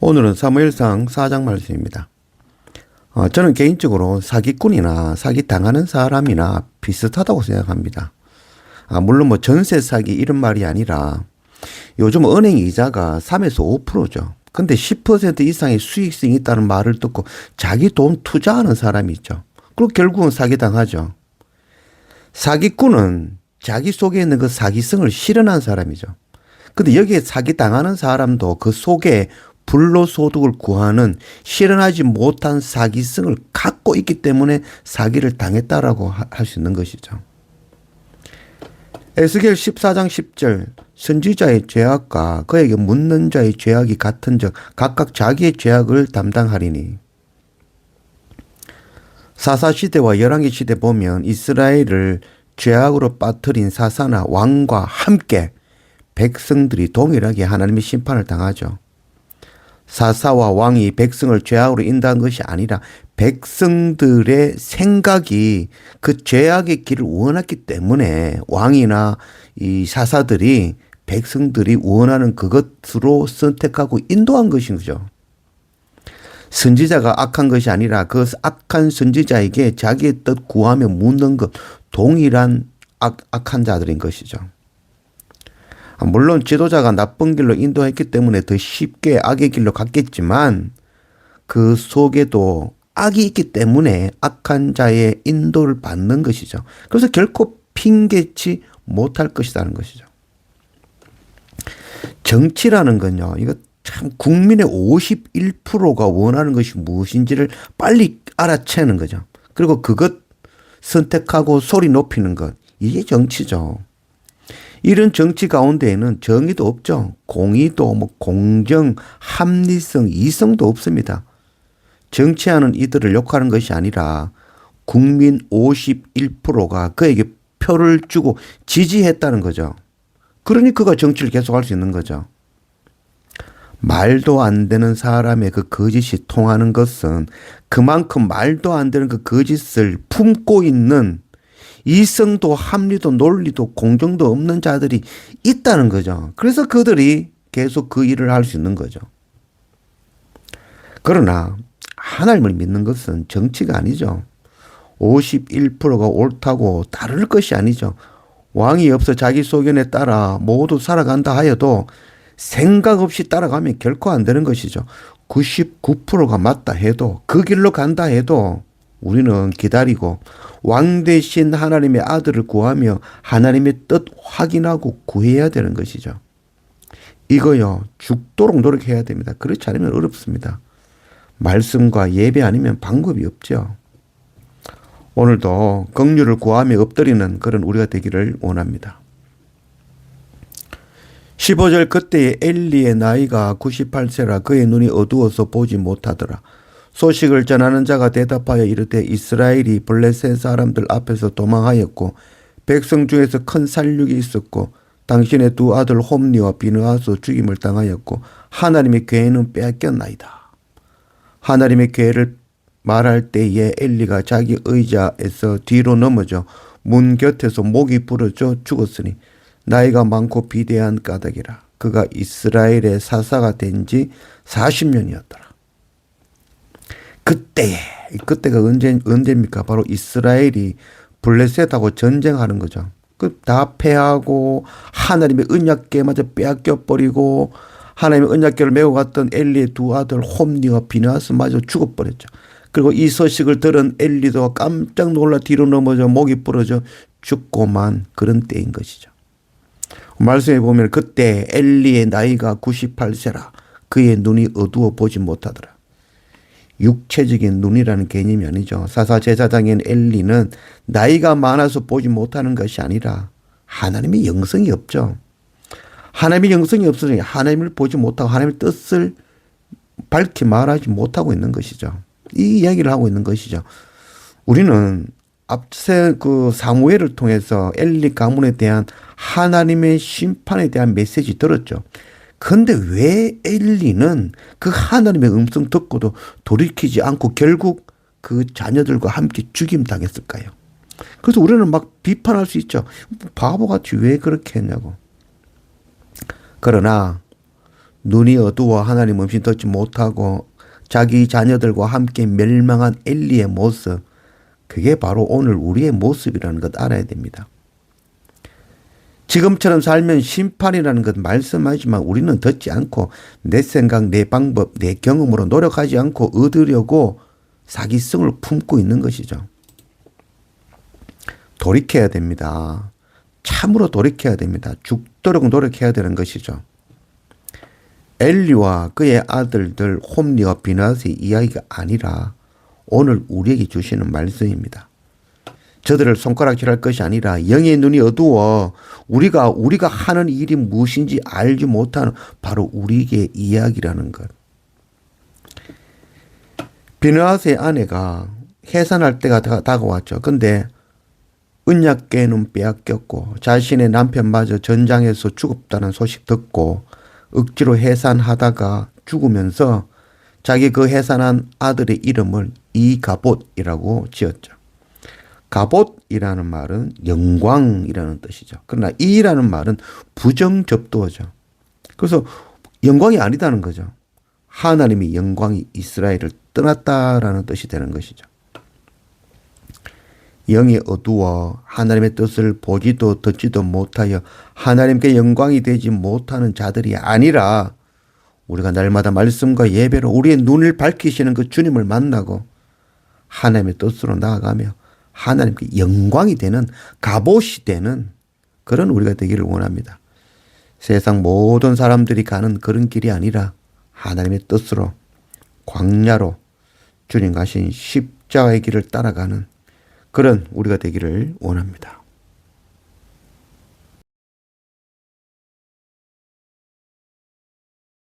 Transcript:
오늘은 사무엘상 4장 말씀입니다. 어, 저는 개인적으로 사기꾼이나 사기 당하는 사람이나 비슷하다고 생각합니다. 아, 물론 뭐 전세 사기 이런 말이 아니라 요즘 은행 이자가 3에서 5%죠. 근데 10% 이상의 수익성이 있다는 말을 듣고 자기 돈 투자하는 사람이 있죠. 그리고 결국은 사기당하죠. 사기꾼은 자기 속에 있는 그 사기성을 실현한 사람이죠. 근데 여기에 사기당하는 사람도 그 속에 불로 소득을 구하는 실현하지 못한 사기성을 갖고 있기 때문에 사기를 당했다라고 할 수 있는 것이죠. 에스겔 14장 10절 선지자의 죄악과 그에게 묻는 자의 죄악이 같은 적 각각 자기의 죄악을 담당하리니 사사 시대와 열왕기 시대 보면 이스라엘을 죄악으로 빠뜨린 사사나 왕과 함께 백성들이 동일하게 하나님의 심판을 당하죠. 사사와 왕이 백성을 죄악으로 인도한 것이 아니라 백성들의 생각이 그 죄악의 길을 원했기 때문에 왕이나 이 사사들이 백성들이 원하는 그것으로 선택하고 인도한 것인 거죠. 선지자가 악한 것이 아니라 그 악한 선지자에게 자기의 뜻 구하며 묻는 것 동일한 악, 악한 자들인 것이죠. 아, 물론 지도자가 나쁜 길로 인도했기 때문에 더 쉽게 악의 길로 갔겠지만 그 속에도 악이 있기 때문에 악한 자의 인도를 받는 것이죠. 그래서 결코 핑계치 못할 것이라는 것이죠. 정치라는 건요, 이거 참 국민의 51%가 원하는 것이 무엇인지를 빨리 알아채는 거죠. 그리고 그것 선택하고 소리 높이는 것. 이게 정치죠. 이런 정치 가운데에는 정의도 없죠. 공의도 뭐 공정, 합리성, 이성도 없습니다. 정치하는 이들을 욕하는 것이 아니라 국민 51%가 그에게 표를 주고 지지했다는 거죠. 그러니 그가 정치를 계속할 수 있는 거죠. 말도 안 되는 사람의 그 거짓이 통하는 것은 그만큼 말도 안 되는 그 거짓을 품고 있는 이성도 합리도 논리도 공정도 없는 자들이 있다는 거죠. 그래서 그들이 계속 그 일을 할 수 있는 거죠. 그러나 하나님을 믿는 것은 정치가 아니죠. 51%가 옳다고 따를 것이 아니죠. 왕이 없어 자기 소견에 따라 모두 살아간다 하여도 생각 없이 따라가면 결코 안 되는 것이죠. 99%가 맞다 해도 그 길로 간다 해도 우리는 기다리고 왕 대신 하나님의 아들을 구하며 하나님의 뜻 확인하고 구해야 되는 것이죠. 이거요, 죽도록 노력해야 됩니다. 그렇지 않으면 어렵습니다. 말씀과 예배 아니면 방법이 없죠. 오늘도 긍휼을 구하며 엎드리는 그런 우리가 되기를 원합니다. 15절 그때에 엘리의 나이가 98세라 그의 눈이 어두워서 보지 못하더라. 소식을 전하는 자가 대답하여 이르되 이스라엘이 블레셋 사람들 앞에서 도망하였고 백성 중에서 큰 살육이 있었고 당신의 두 아들 홈니와 비느하스 죽임을 당하였고 하나님의 괴는 빼앗겼나이다. 하나님의 괴를 말할 때에 엘리가 자기 의자에서 뒤로 넘어져 문 곁에서 목이 부러져 죽었으니 나이가 많고 비대한 까닭이라. 그가 이스라엘의 사사가 된 지 40년이었더라. 그때에, 그때가 언제, 언제입니까? 바로 이스라엘이 블레셋하고 전쟁하는 거죠. 그 다 패하고 하나님의 언약궤 마저 빼앗겨 버리고 하나님의 언약궤를 메고 갔던 엘리의 두 아들 홈니와 비나스 마저 죽어버렸죠. 그리고 이 소식을 들은 엘리도 깜짝 놀라 뒤로 넘어져 목이 부러져 죽고만 그런 때인 것이죠. 말씀에 보면 그때 엘리의 나이가 98세라 그의 눈이 어두워 보지 못하더라. 육체적인 눈이라는 개념이 아니죠. 사사 제사장인 엘리는 나이가 많아서 보지 못하는 것이 아니라 하나님의 영성이 없죠. 하나님의 영성이 없으니 하나님을 보지 못하고 하나님의 뜻을 밝히 말하지 못하고 있는 것이죠. 이 이야기를 하고 있는 것이죠. 우리는 앞세 그 사무엘을 통해서 엘리 가문에 대한 하나님의 심판에 대한 메시지 들었죠. 근데 왜 엘리는 그 하나님의 음성 듣고도 돌이키지 않고 결국 그 자녀들과 함께 죽임 당했을까요? 그래서 우리는 막 비판할 수 있죠. 바보같이 왜 그렇게 했냐고. 그러나 눈이 어두워 하나님 음식 듣지 못하고 자기 자녀들과 함께 멸망한 엘리의 모습 그게 바로 오늘 우리의 모습이라는 것 알아야 됩니다. 지금처럼 살면 심판이라는 것 말씀하지만 우리는 듣지 않고 내 생각, 내 방법, 내 경험으로 노력하지 않고 얻으려고 사기성을 품고 있는 것이죠. 돌이켜야 됩니다. 참으로 돌이켜야 됩니다. 죽도록 노력해야 되는 것이죠. 엘리와 그의 아들들 홈리와 비나스의 이야기가 아니라 오늘 우리에게 주시는 말씀입니다. 저들을 손가락질할 것이 아니라 영의 눈이 어두워 우리가 우리가 하는 일이 무엇인지 알지 못하는 바로 우리에게 이야기라는 것. 비느하스의 아내가 해산할 때가 다- 다가왔죠. 근데 은약계는 빼앗겼고 자신의 남편마저 전장에서 죽었다는 소식 듣고 억지로 해산하다가 죽으면서 자기 그 해산한 아들의 이름을 이가봇이라고 지었죠. 가봇이라는 말은 영광이라는 뜻이죠. 그러나 이라는 말은 부정접두어죠. 그래서 영광이 아니다는 거죠. 하나님이 영광이 이스라엘을 떠났다라는 뜻이 되는 것이죠. 영이 어두워 하나님의 뜻을 보지도 듣지도 못하여 하나님께 영광이 되지 못하는 자들이 아니라 우리가 날마다 말씀과 예배로 우리의 눈을 밝히시는 그 주님을 만나고 하나님의 뜻으로 나아가며 하나님께 영광이 되는 갑옷이 되는 그런 우리가 되기를 원합니다. 세상 모든 사람들이 가는 그런 길이 아니라 하나님의 뜻으로 광야로 주님 가신 십자가의 길을 따라가는 그런 우리가 되기를 원합니다.